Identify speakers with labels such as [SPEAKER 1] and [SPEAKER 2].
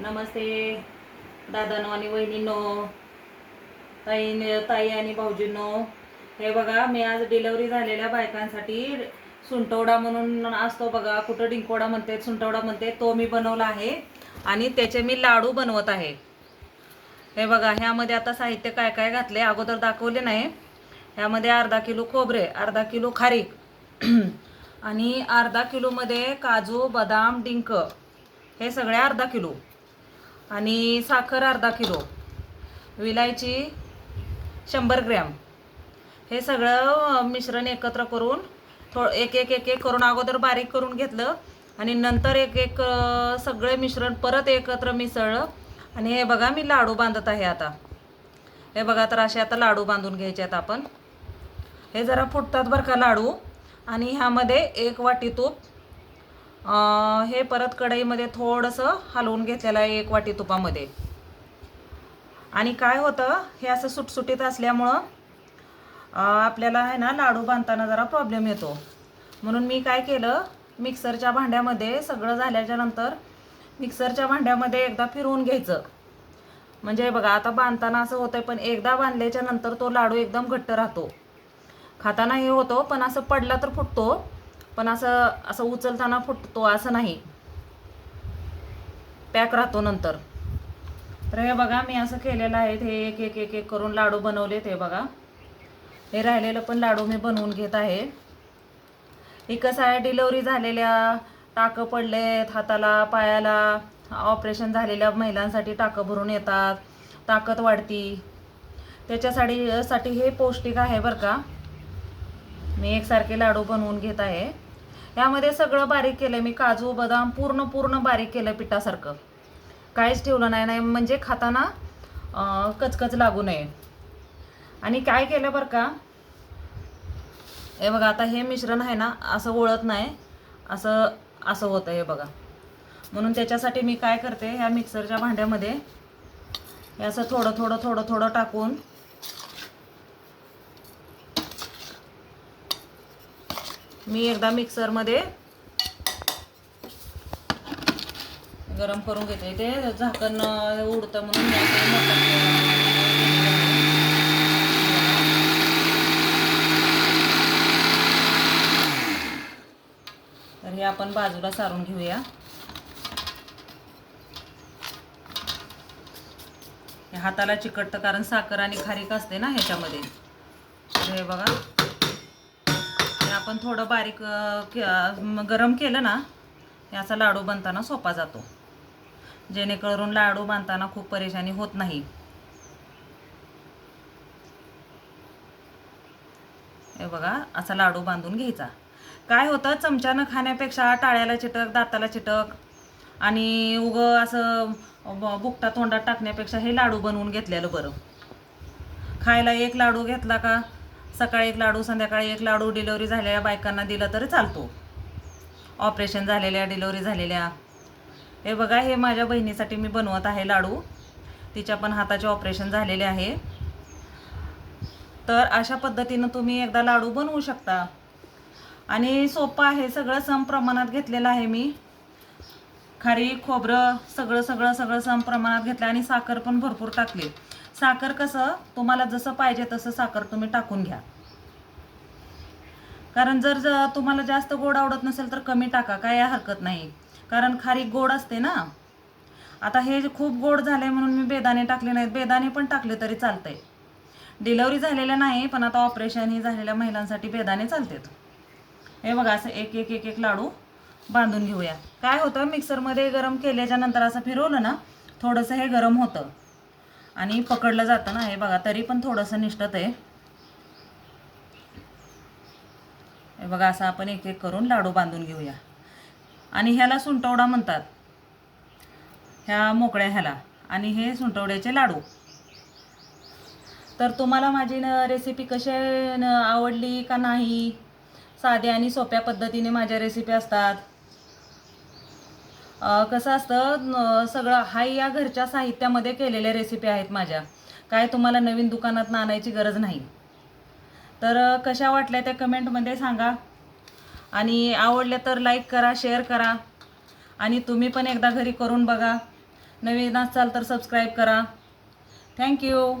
[SPEAKER 1] नमस्ते. दादानो आणि वहिनीनो ताई ताई आणि भाऊजींनो. हे बघा मी आज डिलेवरी झालेल्या बायकांसाठी सुंटवडा म्हणून असतो बघा. कुठं डिंकोडा म्हणते सुंटवडा म्हणते तो मी बनवला आहे. आणि त्याचे मी लाडू बनवत आहे. हे बघा ह्यामध्ये आता साहित्य काय काय घातले अगोदर दाखवले नाही. ह्यामध्ये अर्धा किलो खोबरे अर्धा किलो खारीक. आणि अर्धा किलोमध्ये काजू बदाम डिंक. हे सगळे अर्धा किलो. आणि साखर अर्धा किलो. विलायची शंभर ग्रॅम. हे सगळं मिश्रण एकत्र करून थो एक एक एक एक करून अगोदर बारीक करून घेतलं आणि नंतर एक एक सगळे मिश्रण परत एकत्र मिसळलं. आणि हे बघा मी लाडू बांधत आहे आता. हे बघा तर असे आता लाडू बांधून घ्यायचे आहेत आपण. हे जरा फुटतात बरं का लाडू. आणि ह्यामध्ये एक वाटी तूप हे परत कढईमध्ये थोडंसं हलवून घेतलेलं आहे एक वाटी तुपामध्ये. आणि काय होतं हे असं सुटसुटीत असल्यामुळं आपल्याला आहे ना लाडू बांधताना जरा प्रॉब्लेम येतो. म्हणून मी काय केलं मिक्सरच्या भांड्यामध्ये सगळं झाल्याच्यानंतर मिक्सरच्या भांड्यामध्ये एकदा फिरवून घ्यायचं. म्हणजे बघा आता बांधताना असं होतं पण एकदा बांधल्याच्या नंतर तो लाडू एकदम घट्ट राहतो. खाताना हे होतो पण असं पडला तर फुटतो. पण असं असं उचलताना फुटतो असं नाही. पॅक राहतो नंतर. तर हे बघा मी असं केलेलं आहे. हे एक एक एक एक करून लाडू बनवलेत हे बघा. हे राहिलेलं पण लाडू मी बनवून घेत आहे. हे कसं आहे डिलेवरी झालेल्या टाकं पडलेत हाताला पायाला. ऑपरेशन झालेल्या महिलांसाठी टाकं भरून येतात. ताकद वाढती. त्याच्यासाठी साठी हे पौष्टिक आहे बरं का. मी एकसारखे लाडू बनवून घेत आहे. यामध्ये सगळं बारीक केलं मी काजू बदाम पूर्ण पूर्ण बारीक केलं पिठासारखं. काहीच ठेवलं नाही नाही म्हणजे खाताना कचकच लागू नये. आणि काय केलं बरं का? हे बघा आता हे मिश्रण आहे ना असं ओळत नाही. असं असं होतं हे बघा. म्हणून त्याच्यासाठी मी काय करते ह्या मिक्सरच्या भांड्यामध्ये हे असं थोडं थोडं थोडं थोडं टाकून मी एकदा मिक्सरमध्ये गरम करून घेते. ते झाकण उडतं म्हणून तर हे आपण बाजूला सारून घेऊया. हाताला चिकटतं कारण साखर आणि खारीक असते ना ह्याच्यामध्ये. हे बघा. आपण थोडं बारीक गरम केलं ना हे असा लाडू बनताना सोपा जातो. जेणेकरून लाडू बांधताना खूप परेशानी होत नाही. हे बघा असा लाडू बांधून घ्यायचा. काय होतं चमच्यानं खाण्यापेक्षा टाळ्याला चिटक दाताला चिटक आणि उग असं बुकटा तोंडात टाकण्यापेक्षा हे लाडू बनवून घेतलेलं बरं. खायला एक लाडू घेतला का सकाळी एक लाडू संध्याकाळी एक लाडू डिलिव्हरी झालेल्या बायकांना दिला तरी चालतो. ऑपरेशन झालेल्या डिलिव्हरी झालेल्या. हे बघा हे माझ्या बहिणीसाठी मी बनवत आहे लाडू. तिच्या पण हाताचे ऑपरेशन झालेले आहे. तर अशा पद्धतीनं तुम्ही एकदा लाडू बनवू शकता. आणि सोपं आहे सगळं सम प्रमाणात घेतलेलं आहे मी. खारी खोबरं सगळं सगळं सगळं सम प्रमाणात घेतलं आणि साखर पण भरपूर टाकली. साखर कसं तुम्हाला जसं पाहिजे तसं साखर तुम्ही टाकून घ्या. कारण जर ज- तुम्हाला जास्त गोड आवडत नसेल तर कमी टाका काय हरकत नाही. कारण खारी गोड असते ना. आता हे जे खूप गोड झाले म्हणून मी बेदाणे टाकले नाहीत. बेदाणे पण टाकले तरी चालतंय. डिलेवरी झालेल्या नाही पण आता ऑपरेशन ही झालेल्या महिलांसाठी बेदाणे चालतात. हे बघा असं एक एक एक एक लाडू बांधून घेऊया. काय होतं मिक्सरमध्ये गरम केल्याच्यानंतर असं फिरवलं ना थोडंसं हे गरम होतं. आणि पकडलं जातं ना हे बघा तरी पण थोडंसं निष्ठत आहे. हे बघा असं आपण एक एक करून लाडू बांधून घेऊया. आणि ह्याला सुंटवडा म्हणतात. ह्या मोकळ्या ह्याला. आणि हे सुंटवड्याचे लाडू. तर तुम्हाला माझी न रेसिपी कशी न आवडली का नाही? साध्या आणि सोप्या पद्धतीने माझ्या रेसिपी असतात. कसं असतं सगळं हाय या घरच्या साहित्यामध्ये केलेल्या रेसिपी आहेत माझ्या. काय तुम्हाला नवीन दुकानात आणायची गरज नाही. तर कशा वाटल्या त्या कमेंटमध्ये सांगा. आणि आवडल्या तर लाईक करा शेअर करा. आणि तुम्ही पण एकदा घरी करून बघा. नवीन असाल तर सबस्क्राईब करा. थँक्यू